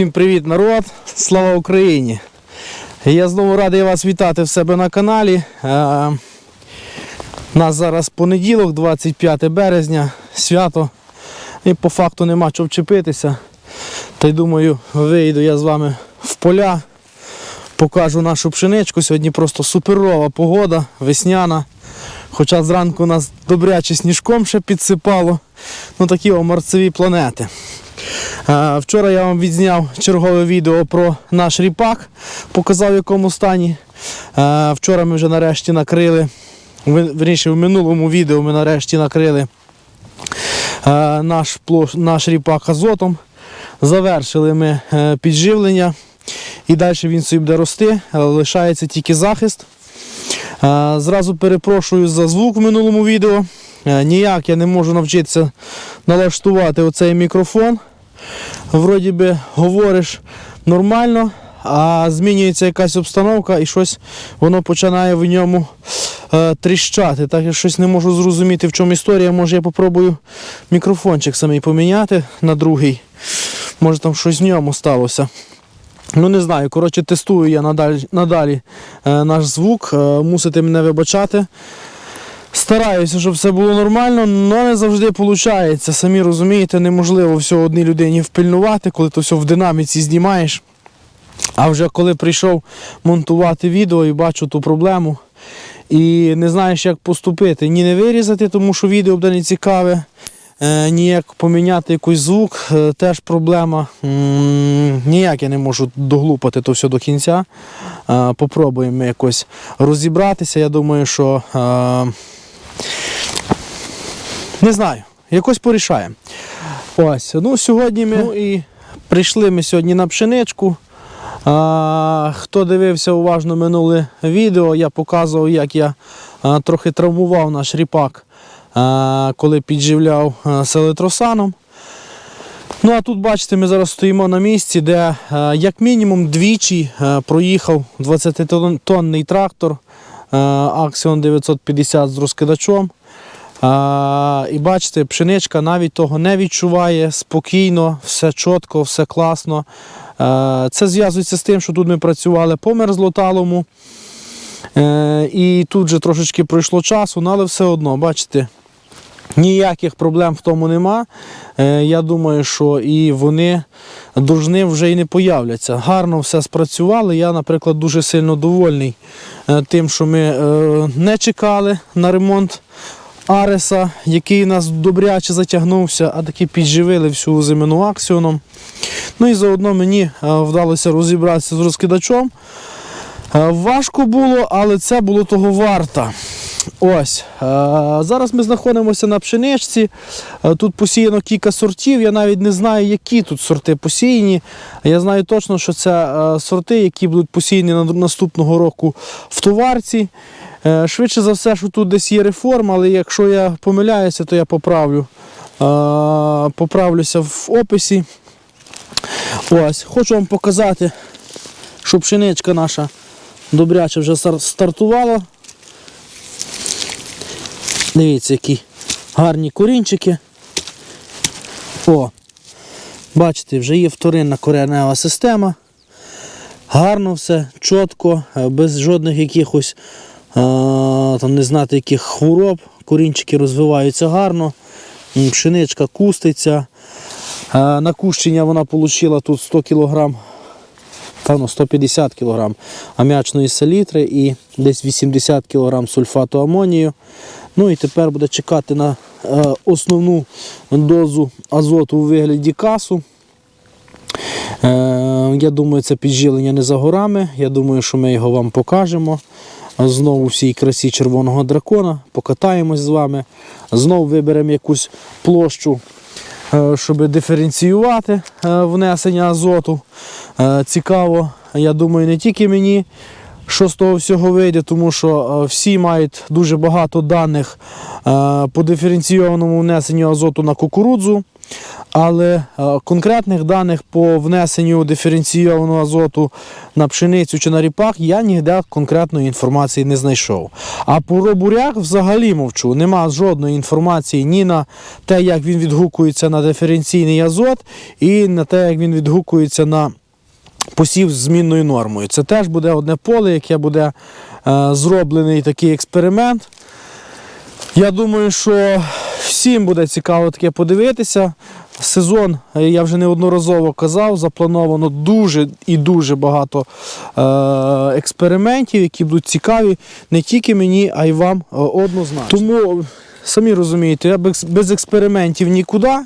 Всім привіт, народ! Слава Україні! Я знову радий вас вітати в себе на каналі. Е, У нас зараз понеділок, 25 березня, свято. І по факту нема чого вчепитися. Та й думаю, вийду я з вами в поля, покажу нашу пшеничку. Сьогодні просто суперова погода, весняна. Хоча зранку нас добряче сніжком ще підсипало. Ну такі о марцеві планети. Е, Вчора я вам відзняв чергове відео про наш ріпак, показав в якому стані. Е, Вчора ми вже нарешті накрили, вірніше в минулому відео ми нарешті накрили е, наш, площ, наш ріпак азотом. Завершили ми підживлення і далі він собі буде рости, лишається тільки захист. Зразу перепрошую за звук в минулому відео. Ніяк я не можу навчитися налаштувати оцей мікрофон. Вроді би говориш нормально, а змінюється якась обстановка і щось воно починає в ньому е, тріщати. Так я щось не можу зрозуміти, в чому історія. Може я попробую мікрофончик самий поміняти на другий. Може там щось в ньому сталося. Ну не знаю, коротше, тестую я надалі, надалі е, наш звук. Е, мусите мене вибачати. Стараюся, щоб все було нормально, але не завжди виходить. Самі розумієте, неможливо все одній людині впильнувати, коли то все в динаміці знімаєш. А вже коли прийшов монтувати відео і бачу ту проблему, і не знаєш, як поступити. Ні не вирізати, тому що відео буде не цікаве, е, ні як поміняти якийсь звук, е, теж проблема. Ніяк я не можу доглупати то все до кінця. Е, Попробуємо якось розібратися. Я думаю, що не знаю, якось порішаємо. Ось, ну сьогодні ми ну, і прийшли ми сьогодні на пшеничку. А, хто дивився уважно минуле відео, я показував, як я а, трохи травмував наш ріпак, а, коли підживляв а, селитросаном. Ну а тут бачите, ми зараз стоїмо на місці, де е, як мінімум двічі е, проїхав 20-тонний трактор Axion 950 з розкидачом. І бачите, пшеничка навіть того не відчуває спокійно, все чітко, все класно. Е, це зв'язується з тим, що тут ми працювали по мерзлоталому. Е, і тут же трошечки пройшло часу, ну, але все одно, бачите, ніяких проблем в тому нема. Е, я думаю, що і вони должны вже й не появляться. Гарно все спрацювали. Я, наприклад, дуже сильно довольний е, тим, що ми е, не чекали на ремонт Ареса, який нас добряче затягнувся, а таки підживили всю зимину аксіоном. Ну і заодно мені вдалося розібратися з розкидачом. Важко було, але це було того варто. Ось. е, Зараз ми знаходимося на пшеничці. Е, Тут посіяно кілька сортів. Я навіть не знаю, які тут сорти посіяні. Я знаю точно, що це е, сорти, які будуть посіяні наступного року в товарці. Швидше за все, що тут десь є реформа, але якщо я помиляюся, то я поправлю. Поправлюся в описі. Ось, хочу вам показати, що пшеничка наша добряче вже стартувала. Дивіться, які гарні корінчики. О, бачите, вже є вторинна коренева система. Гарно все, чітко, е, без жодних якихось е, там не знати яких хвороб. Корінчики розвиваються гарно, пшеничка куститься. Е, На кущення вона отримала тут 100 кг, певно 150 кг ам'ячної селітри і десь 80 кг сульфату амонію. Ну і тепер буде чекати на е, основну дозу азоту у вигляді касу. Е, я думаю, це підживлення не за горами. Я думаю, що ми його вам покажемо. Знову всій красі червоного дракона, покатаємось з вами. Знову виберемо якусь площу, е, щоб диференціювати внесення азоту. Цікаво, я думаю, не тільки мені, що з того всього вийде, тому що е, всі мають дуже багато даних е, по диференційованому внесенню азоту на кукурудзу. Але е, конкретних даних по внесенню диференційованого азоту на пшеницю чи на ріпак я ніде конкретної інформації не знайшов. А по буряк взагалі мовчу. Нема жодної інформації ні на те, як він відгукується на диференційний азот, і на те, як він відгукується на посів з змінною нормою. Це теж буде одне поле, яке буде е, зроблений такий експеримент. Я думаю, що всім буде цікаво таке подивитися. Сезон, е, я вже неодноразово казав, заплановано дуже і дуже багато е, експериментів, які будуть цікаві не тільки мені, а й вам однозначно. Тому, самі розумієте, я без експериментів нікуди.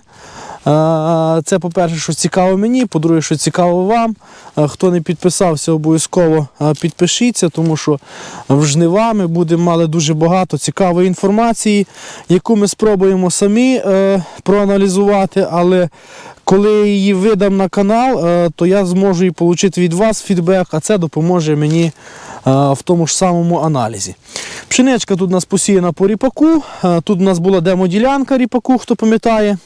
Е, Це, по-перше, що цікаво мені, по-друге, що цікаво вам. Е, Хто не підписався, обов'язково е, підпишіться, тому що в жнива ми будемо мали дуже багато цікавої інформації, яку ми спробуємо самі проаналізувати. Але коли її видам на канал, то я зможу і отримати від вас фідбек, а це допоможе мені в тому ж самому аналізі. Пшеничка тут у нас посіяна по ріпаку. Тут у нас була демоділянка ріпаку, хто пам'ятає.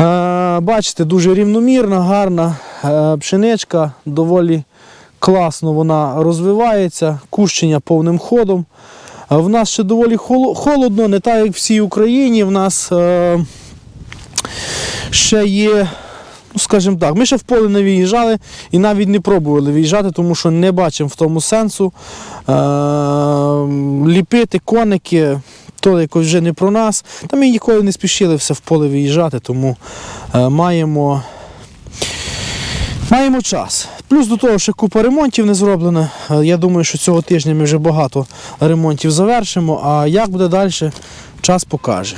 Е, Бачите, дуже рівномірна, гарна е, пшеничка, доволі класно вона розвивається, кущення повним ходом. Е, В нас ще доволі холодно, не так як в всій Україні. В нас ще є, ну скажімо так, ми ще в поле не виїжджали і навіть не пробували виїжджати, тому що не бачимо в тому сенсу. Ліпити коники, то якось вже не про нас. Та ми ніколи не спішили все в поле виїжджати, тому е, маємо. Маємо час. Плюс до того, що купа ремонтів не зроблено. Е, Я думаю, що цього тижня ми вже багато ремонтів завершимо, а як буде далі, час покаже.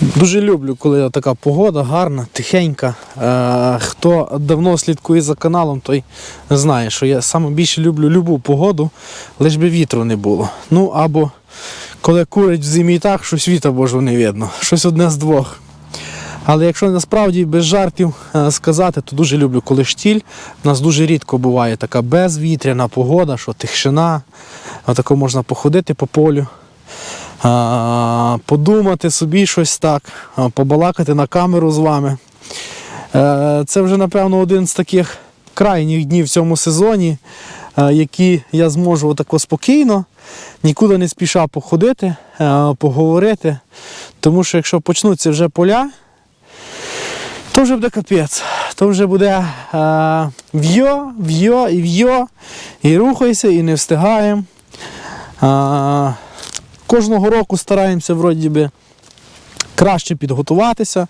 Дуже люблю, коли така погода гарна, тихенька. Е, хто давно слідкує за каналом, той знає, що я саме більше люблю любу погоду, лиш би вітру не було. Ну або коли курить в зимі так, щось віта божого не видно. Щось одне з двох. Але якщо насправді без жартів е, сказати, то дуже люблю, коли штіль. У нас дуже рідко буває така безвітряна погода, що тишина. Отако можна походити по полю, подумати собі щось так, побалакати на камеру з вами. Е, Це вже, напевно, один з таких крайніх днів в цьому сезоні, е, які я зможу отако спокійно, нікуди не спіша походити, е, поговорити. Тому що якщо почнуться вже поля, то вже буде капець. То вже буде е, в'йо, в'йо і в'йо, і рухайся, і не встигаємо. Е, кожного року стараємося вроді би краще підготуватися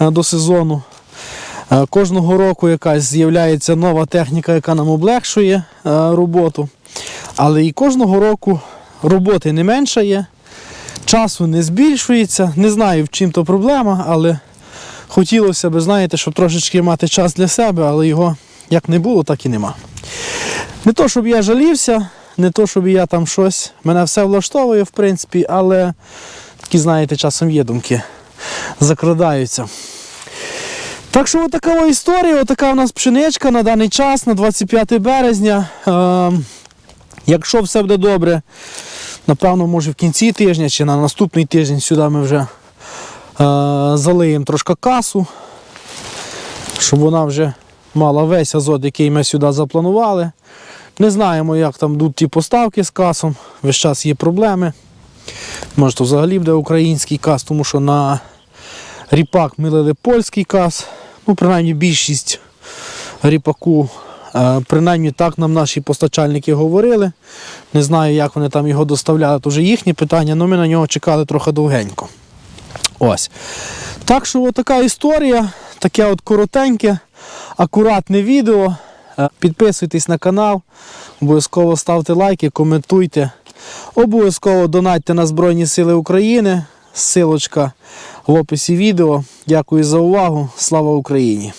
до сезону. Кожного року якась з'являється нова техніка, яка нам облегшує роботу. Але і кожного року роботи не меншає, часу не збільшується. Не знаю, в чим то проблема, але хотілося б, знаєте, щоб трошечки мати час для себе, але його як не було, так і нема. Не то, щоб я жалівся, не то, щоб я там щось. Мене все влаштовує, в принципі, але такі, знаєте, часом є думки, закрадаються. Так що отака історія, отака у нас пшеничка на даний час, на 25 березня. Якщо все буде добре, напевно, може в кінці тижня чи на наступний тиждень сюди ми вже е, залиємо трошки касу, щоб вона вже мала весь азот, який ми сюди запланували. Не знаємо, як там йдуть ті поставки з касом. Весь час є проблеми. Може, то взагалі буде український кас, тому що на ріпак ми лили польський кас. Ну, принаймні більшість ріпаку. Е, Принаймні так нам наші постачальники говорили. Не знаю, як вони там його доставляли, то вже їхні питання, але ми на нього чекали трохи довгенько. Ось. Так що така історія, таке от коротеньке, акуратне відео. Е, Підписуйтесь на канал, обов'язково ставте лайки, коментуйте. Обов'язково донатьте на Збройні Сили України. Силочка в описі відео. Дякую за увагу. Слава Україні!